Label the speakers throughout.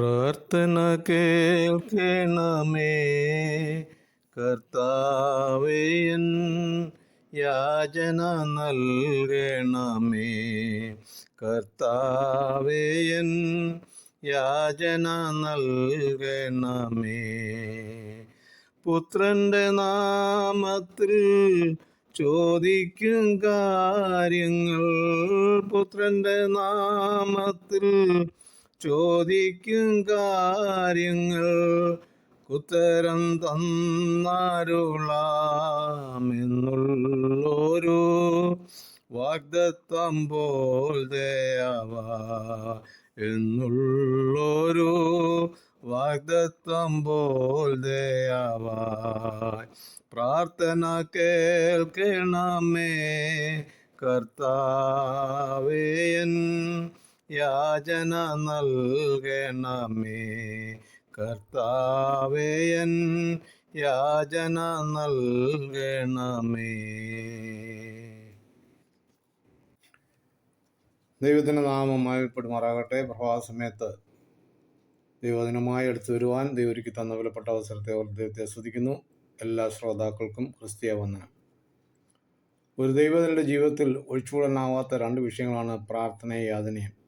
Speaker 1: പ്രാർത്ഥന കേൾക്കണമേ. കർത്താവേയൻ യാചന നൽകണമേ. കർത്താവേയൻ യാചന നൽകണമേ. പുത്രന്റെ നാമത്തിൽ ചോദിക്കും കാര്യങ്ങൾ. പുത്രന്റെ നാമത്തിൽ ചോദിക്കും കാര്യങ്ങൾ. ഉത്തരം തന്നാരുളാമെന്നുള്ളൊരു വാഗ്ദത്തം പോൽ ദയവ എന്നുള്ളൊരു വാഗ്ദത്തം പോൽ ദയവ. പ്രാർത്ഥന കേൾക്കണമേ കർത്താവേയൻ യാചന നൽകണമേ. കർത്താവേയൻ യാചന നൽകണമേ.
Speaker 2: ദൈവത്തിന്റെ നാമം മയപ്പെടുമാറാകട്ടെ പ്രഭാസമയത്ത് ദൈവദിനമായി എടുത്തു വരുവാൻ ദൈവരിക്ക് തന്ന വിലപ്പെട്ട അവസരത്തെ ഓർത്ത് ദൈവത്തെ സ്തുതിക്കുന്നു. എല്ലാ ശ്രോതാക്കൾക്കും ക്രിസ്തീയ വന്ദനം. ഒരു ദൈവത്തിന്റെ ജീവിതത്തിൽ ഒഴിച്ചുകൂടാനാവാത്ത രണ്ട് വിഷയങ്ങളാണ് പ്രാർത്ഥനയും യാതനയും.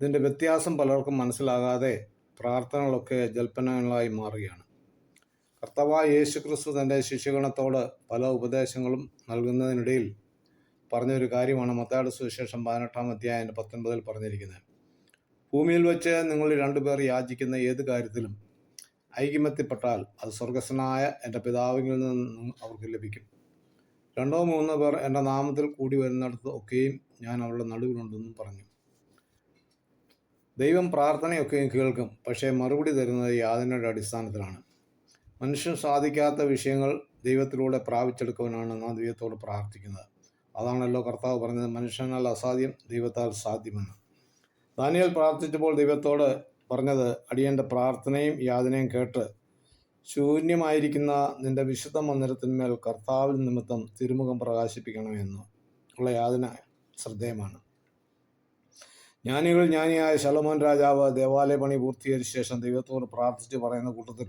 Speaker 2: ഇതിന്റെ വ്യത്യാസം പലർക്കും മനസ്സിലാകാതെ പ്രാർത്ഥനകളൊക്കെ ജൽപ്പനങ്ങളായി മാറുകയാണ്. കർത്തവായ യേശു ക്രിസ്തു തന്റെ ശിശുഗണത്തോട് പല ഉപദേശങ്ങളും നൽകുന്നതിനിടയിൽ പറഞ്ഞൊരു കാര്യമാണ് മത്തായുടെ സുവിശേഷം പതിനെട്ടാം അധ്യായം പത്തൊൻപതിൽ പറഞ്ഞിരിക്കുന്നത്. ഭൂമിയിൽ വെച്ച് നിങ്ങൾ രണ്ടുപേർ യാചിക്കുന്ന ഏത് കാര്യത്തിലും ഐക്യമത്യപ്പെട്ടാൽ അത് സ്വർഗസ്വനായ എന്റെ പിതാവിൽ നിന്നും അവർക്ക് ലഭിക്കും. രണ്ടോ മൂന്നോ പേർ എന്റെ നാമത്തിൽ കൂടി വരുന്നിടത്ത് ഒക്കെയും ഞാൻ അവരുടെ നടുവിലുണ്ടെന്നും പറഞ്ഞു. ദൈവം പ്രാർത്ഥനയൊക്കെ കേൾക്കും പക്ഷേ മറുപടി തരുന്നത് യാതനയുടെ അടിസ്ഥാനത്തിലാണ്. മനുഷ്യൻ സാധിക്കാത്ത വിഷയങ്ങൾ ദൈവത്തിലൂടെ പ്രാപിച്ചെടുക്കുവാനാണ് നാം ദൈവത്തോട് പ്രാർത്ഥിക്കുന്നത്. അതാണല്ലോ കർത്താവ് പറഞ്ഞത് മനുഷ്യനാൽ അസാധ്യം ദൈവത്താൽ സാധ്യമെന്ന്. ദാനിയൽ പ്രാർത്ഥിച്ചപ്പോൾ ദൈവത്തോട് പറഞ്ഞത് അടിയന്റെ പ്രാർത്ഥനയും യാതനയും കേട്ട് ശൂന്യമായിരിക്കുന്ന നിന്റെ വിശുദ്ധ മന്ദിരത്തിന്മേൽ കർത്താവിൽ നിമിത്തം തിരുമുഖം പ്രകാശിപ്പിക്കണമെന്ന് ഉള്ള യാതന ശ്രദ്ധേയമാണ്. ജ്ഞാനികൾ ജ്ഞാനിയായ ശലോമോൻ രാജാവ് ദേവാലയ പണി പൂർത്തീകരിച്ച ശേഷം ദൈവത്തോട് പ്രാർത്ഥിച്ച് പറയുന്ന കൂട്ടത്തിൽ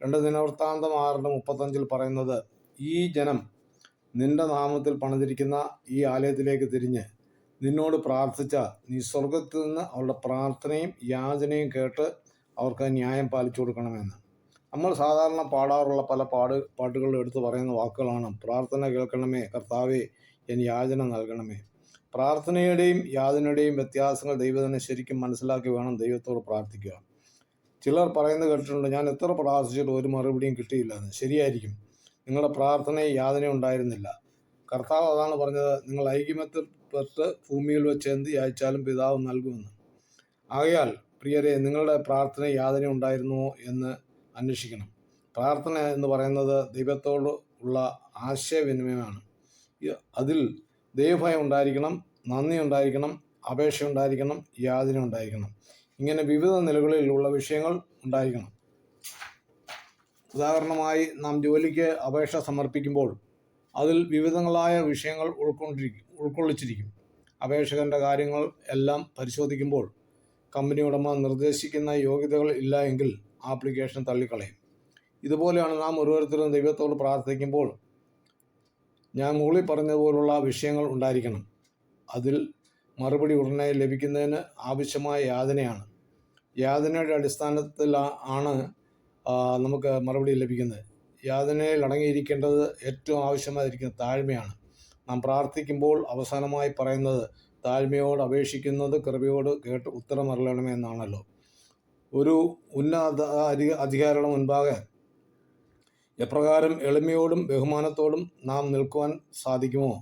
Speaker 2: രണ്ട് ദിനവൃത്താന്തം ആറിന് മുപ്പത്തഞ്ചിൽ പറയുന്നത് ഈ ജനം നിന്റെ നാമത്തിൽ പണിതിരിക്കുന്ന ഈ ആലയത്തിലേക്ക് തിരിഞ്ഞ് നിന്നോട് പ്രാർത്ഥിച്ച നീ സ്വർഗത്തിൽ നിന്ന് അവരുടെ പ്രാർത്ഥനയും യാചനയും കേട്ട് അവർക്ക് ന്യായം പാലിച്ചു കൊടുക്കണമെന്ന്. നമ്മൾ സാധാരണ പാടാറുള്ള പല പാട് പാട്ടുകളിൽ എടുത്തു പറയുന്ന വാക്കുകളാണ് പ്രാർത്ഥന കേൾക്കണമേ കർത്താവേ എൻ യാചന നൽകണമേ. പ്രാർത്ഥനയുടെയും യാതനയുടെയും വ്യത്യാസങ്ങൾ ദൈവത്തിനെ ശരിക്കും മനസ്സിലാക്കി വേണം ദൈവത്തോട് പ്രാർത്ഥിക്കുക ചിലർ പറയുന്നത് കേട്ടിട്ടുണ്ട് ഞാൻ എത്ര പ്രാർത്ഥിച്ചിട്ട് ഒരു മറുപടിയും കിട്ടിയില്ല എന്ന്. ശരിയായിരിക്കും. നിങ്ങളുടെ പ്രാർത്ഥനയും യാതനയും ഉണ്ടായിരുന്നില്ല. കർത്താവ് അതാണ് പറഞ്ഞത് നിങ്ങൾ ഐക്യമത്യപ്പെട്ട് ഭൂമിയിൽ വെച്ച് എന്ത് യാച്ചാലും പിതാവ് നൽകുമെന്ന്. ആകയാൽ പ്രിയരെ നിങ്ങളുടെ പ്രാർത്ഥന യാതന ഉണ്ടായിരുന്നുവോ എന്ന് അന്വേഷിക്കണം. പ്രാർത്ഥന എന്ന് പറയുന്നത് ദൈവത്തോട് ഉള്ള ആശയവിനിമയമാണ്. അതിൽ ദൈവഭയം ഉണ്ടായിരിക്കണം നന്ദി ഉണ്ടായിരിക്കണം അപേക്ഷ ഉണ്ടായിരിക്കണം യാതന ഉണ്ടായിരിക്കണം ഇങ്ങനെ വിവിധ നിലകളിലുള്ള വിഷയങ്ങൾ ഉണ്ടായിരിക്കണം. ഉദാഹരണമായി നാം ജോലിക്ക് അപേക്ഷ സമർപ്പിക്കുമ്പോൾ അതിൽ വിവിധങ്ങളായ വിഷയങ്ങൾ ഉൾക്കൊണ്ടിരിക്കും ഉൾക്കൊള്ളിച്ചിരിക്കും. അപേക്ഷകന്റെ കാര്യങ്ങൾ എല്ലാം പരിശോധിക്കുമ്പോൾ കമ്പനി ഉടമ നിർദ്ദേശിക്കുന്ന യോഗ്യതകൾ ഇല്ല എങ്കിൽ ആപ്ലിക്കേഷൻ തള്ളിക്കളയും. ഇതുപോലെയാണ് നാം ഓരോരുത്തരും ദൈവത്തോട് പ്രാർത്ഥിക്കുമ്പോൾ ഞാൻ മുകളിൽ പറഞ്ഞതുപോലുള്ള വിഷയങ്ങൾ ഉണ്ടായിരിക്കണം. അതിൽ മറുപടി ഉടനെ ലഭിക്കുന്നതിന് ആവശ്യമായ യാതനയാണ്. യാതനയുടെ അടിസ്ഥാനത്തിൽ ആണ് നമുക്ക് മറുപടി ലഭിക്കുന്നത്. യാതനയിൽ അടങ്ങിയിരിക്കേണ്ടത് ഏറ്റവും ആവശ്യമായിരിക്കുന്ന താഴ്മയാണ്. നാം പ്രാർത്ഥിക്കുമ്പോൾ അവസാനമായി പറയുന്നത് താഴ്മയോട് അപേക്ഷിക്കുന്നത് കൃപയോട് കേട്ട് ഉത്തരം അറിയണമെന്നാണല്ലോ ഒരു ഉന്നത അധികാരികളുടെ മുൻപാകെ എപ്രകാരം എളിമയോടും ബഹുമാനത്തോടും നാം നിൽക്കുവാൻ സാധിക്കുമോ?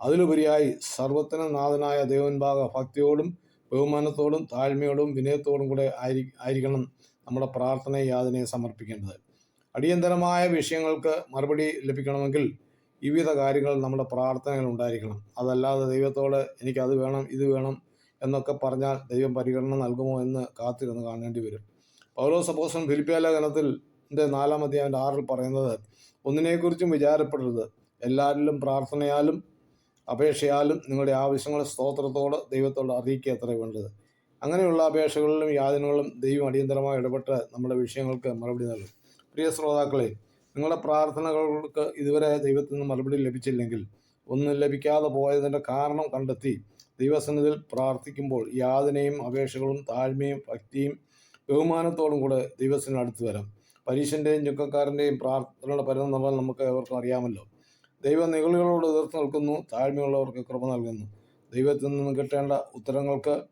Speaker 2: അതിലുപരിയായി സർവത്തിന് നാഥനായ ദേവൻഭാഗ ഭക്തിയോടും ബഹുമാനത്തോടും താഴ്മയോടും വിനയത്തോടും കൂടെ ആയിരി ആയിരിക്കണം നമ്മുടെ പ്രാർത്ഥന യാതനയെ സമർപ്പിക്കേണ്ടത്. അടിയന്തരമായ വിഷയങ്ങൾക്ക് മറുപടി ലഭിക്കണമെങ്കിൽ വിവിധ കാര്യങ്ങൾ നമ്മുടെ പ്രാർത്ഥനകൾ ഉണ്ടായിരിക്കണം. അതല്ലാതെ ദൈവത്തോട് എനിക്കത് വേണം ഇത് വേണം എന്നൊക്കെ പറഞ്ഞാൽ ദൈവം പരിഗണന നൽകുമോ എന്ന് കാത്തിരുന്ന് കാണേണ്ടി വരും. പൗലോ സപ്പോസൻ ഫിലിപ്പിയ ലേഖനത്തിൽ നാലാം അധ്യായന്റെ ആറിൽ പറയുന്നത് ഒന്നിനെക്കുറിച്ചും വിചാരപ്പെടരുത്. എല്ലാവരിലും പ്രാർത്ഥനയാലും അപേക്ഷയാലും നിങ്ങളുടെ ആവശ്യങ്ങൾ സ്തോത്രത്തോട് ദൈവത്തോട് അറിയിക്കുക അത്ര വേണ്ടത്. അങ്ങനെയുള്ള അപേക്ഷകളിലും യാതനകളും ദൈവം അടിയന്തരമായി ഇടപെട്ട് നമ്മുടെ വിഷയങ്ങൾക്ക് മറുപടി നൽകും. പ്രിയ ശ്രോതാക്കളെ നിങ്ങളുടെ പ്രാർത്ഥനകൾക്ക് ഇതുവരെ ദൈവത്തിൽ നിന്ന് മറുപടി ലഭിച്ചില്ലെങ്കിൽ ഒന്നും ലഭിക്കാതെ പോയതിന്റെ കാരണം കണ്ടെത്തി ദൈവസന്നിധിയിൽ പ്രാർത്ഥിക്കുമ്പോൾ യാതനയും അപേക്ഷകളും താഴ്മയും ഭക്തിയും ബഹുമാനത്തോടും കൂടെ ദൈവത്തിന് അടുത്ത് വരാം. പരീക്ഷന്റെയും ചുക്കക്കാരന്റെയും പ്രാർത്ഥനയുടെ പരിണാമം നമുക്ക് ഏവർക്കും അറിയാമല്ലോ. ദൈവ നികളികളോട് എതിർത്ത് നിൽക്കുന്നു താഴ്മയുള്ളവർക്ക് കൃപ നൽകുന്നു. ദൈവത്തിൽ നിന്ന് കിട്ടേണ്ട ഉത്തരങ്ങൾക്ക്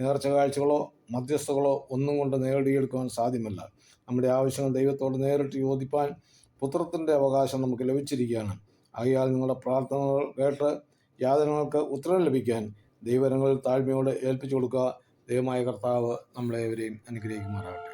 Speaker 2: നേർച്ച കാഴ്ചകളോ മധ്യസ്ഥകളോ ഒന്നും കൊണ്ട് നേടിയെടുക്കുവാൻ സാധ്യമല്ല. നമ്മുടെ ആവശ്യങ്ങൾ ദൈവത്തോട് നേരിട്ട് യോജിപ്പാൻ പുത്രത്തിന്റെ അവകാശം നമുക്ക് ലഭിച്ചിരിക്കുകയാണ്. ആകയാൽ നിങ്ങളുടെ പ്രാർത്ഥനകൾ കേട്ട് യാതനകൾക്ക് ഉത്തരം ലഭിക്കാൻ ദൈവരങ്ങളിൽ താഴ്മയോടെ ഏൽപ്പിച്ചു കൊടുക്കുക. ദൈവമായ കർത്താവ് നമ്മളെ ഏവരെയും അനുഗ്രഹിക്കുമാറാകട്ടെ.